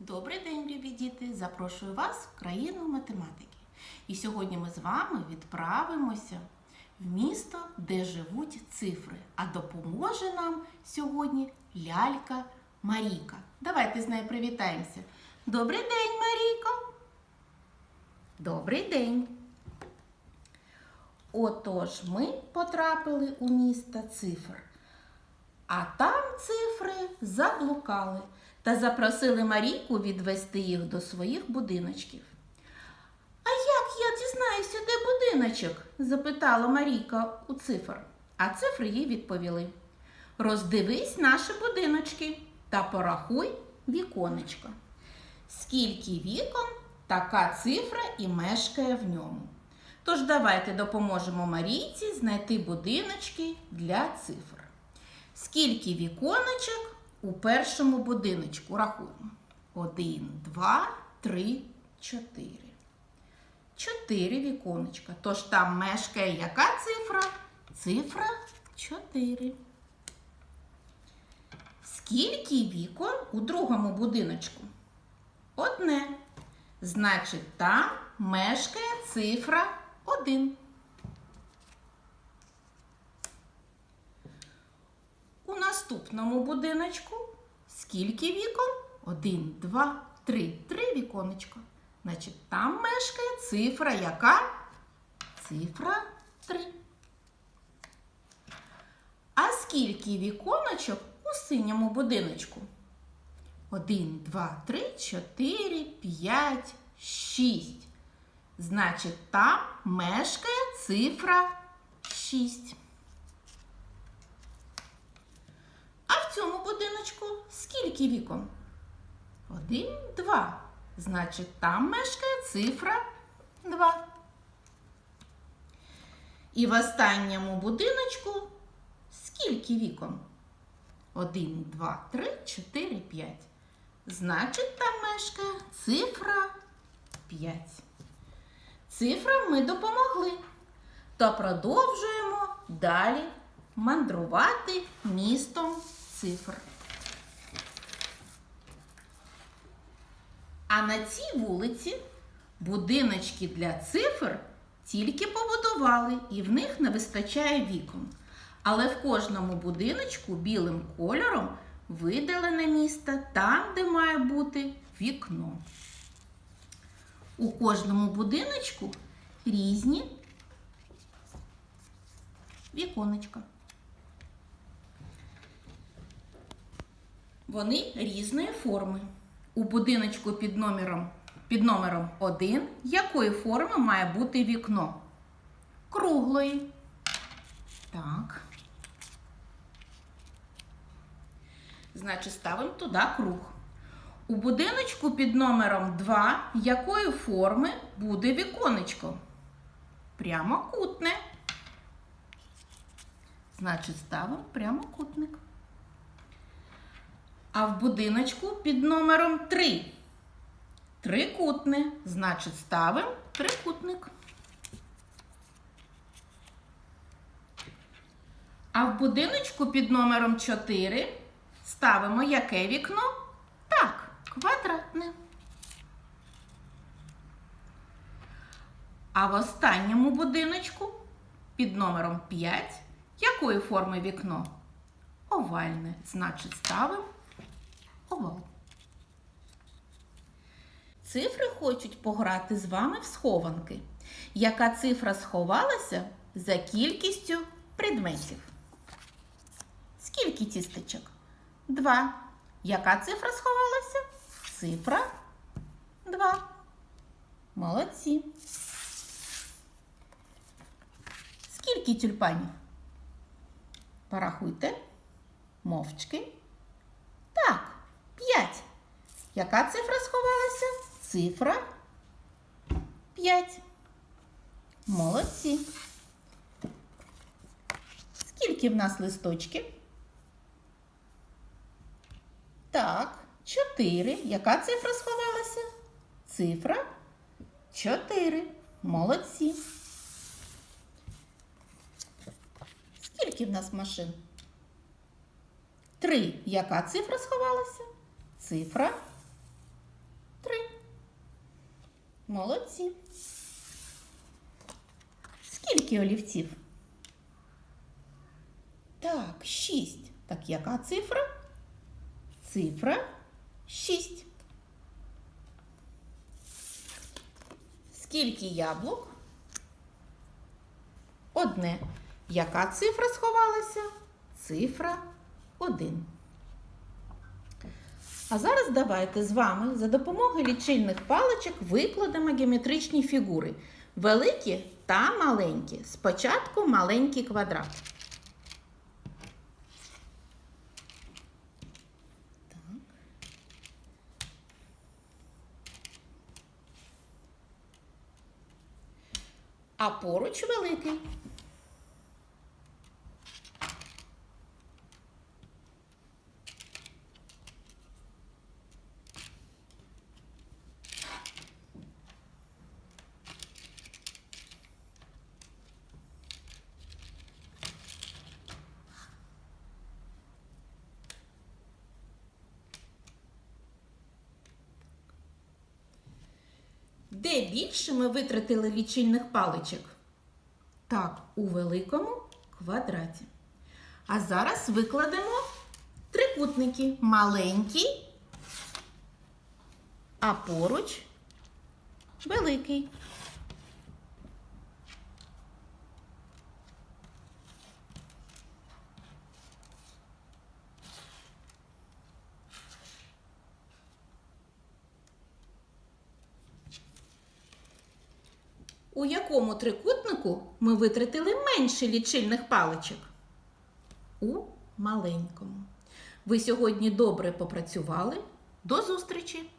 Добрий день, любі діти! Запрошую вас в країну математики. І сьогодні ми з вами відправимося в місто, де живуть цифри. А допоможе нам сьогодні лялька Марійка. Давайте з нею привітаємося. Добрий день, Марійко! Добрий день! Отож, ми потрапили у місто цифр. А там цифри заблукали та запросили Марійку відвести їх до своїх будиночків. А як я дізнаюся, де будиночок? запитала Марійка у цифр. А цифри їй відповіли: Роздивись наші будиночки та порахуй віконечко. Скільки вікон, така цифра і мешкає в ньому. Tож давайте допоможемо Марійці знайти будиночки для цифр. Скільки віконечок у першому будиночку? Рахуємо. Один, два, три, чотири. Чотири віконечка. Тож там мешкає яка цифра? Цифра 4. Скільки вікон у другому будиночку? Одне. Значить, там мешкає цифра 1. У наступному будиночку скільки вікон? Один, два, три. Три віконечка. Значить, там мешкає цифра яка? Цифра 3. А скільки віконочок у синьому будиночку? Один, два, три, чотири, п'ять, шість. Значить, там мешкає цифра 6. А цьому будиночку скільки вікон? Один, два. Значить, там мешкає цифра 2. І в останньому будиночку скільки вікон? Один, два, три, чотири, п'ять. Значить, там мешкає цифра 5. Цифрам ми допомогли. Та продовжуємо далі мандрувати містом цифр. А на цій вулиці будиночки для цифр тільки побудували, і в них не вистачає вікон. Але в кожному будиночку білим кольором видалене місто там, де має бути вікно. У кожному будиночку різні віконечка. Вони різної форми. У будиночку під номером, під номером 1 якої форми має бути вікно? Круглої. Так. Значить, ставимо туди круг. У будиночку під номером 2 якої форми буде віконечко? Прямокутне. Значить, ставимо прямокутник. А в будиночку під номером 3 трикутне. Значить, ставимо трикутник. А в будиночку під номером 4 ставимо яке вікно? Так, квадратне. А в останньому будиночку під номером 5 якої форми вікно? Овальне. Значить, ставимо овал. Цифри хочуть пограти з вами в схованки. Яка цифра сховалася за кількістю предметів? Скільки тістечок? Два. Яка цифра сховалася? Цифра 2. Молодці. Скільки тюльпанів? Порахуйте. Мовчки. Так, 5. Яка цифра сховалася? Цифра 5. Молодці. Скільки в нас листочків? Так, 4. Яка цифра сховалася? Цифра 4. Молодці. Скільки в нас машин? Три. Яка цифра сховалася? Цифра Молодці. Скільки олівців? Так, шість. Так яка цифра? Цифра шість. Скільки яблук? Одне. Яка цифра сховалася? Цифра один. А зараз давайте з вами за допомогою лічильних паличок викладемо геометричні фігури. Великі та маленькі. Спочатку маленький квадрат. А поруч великий. Де більше ми витратили лічильних паличок? Так, у великому квадраті. А зараз викладемо трикутники. Маленький, а поруч великий. У якому трикутнику ми витратили менше лічильних паличок? У маленькому. Ви сьогодні добре попрацювали. До зустрічі!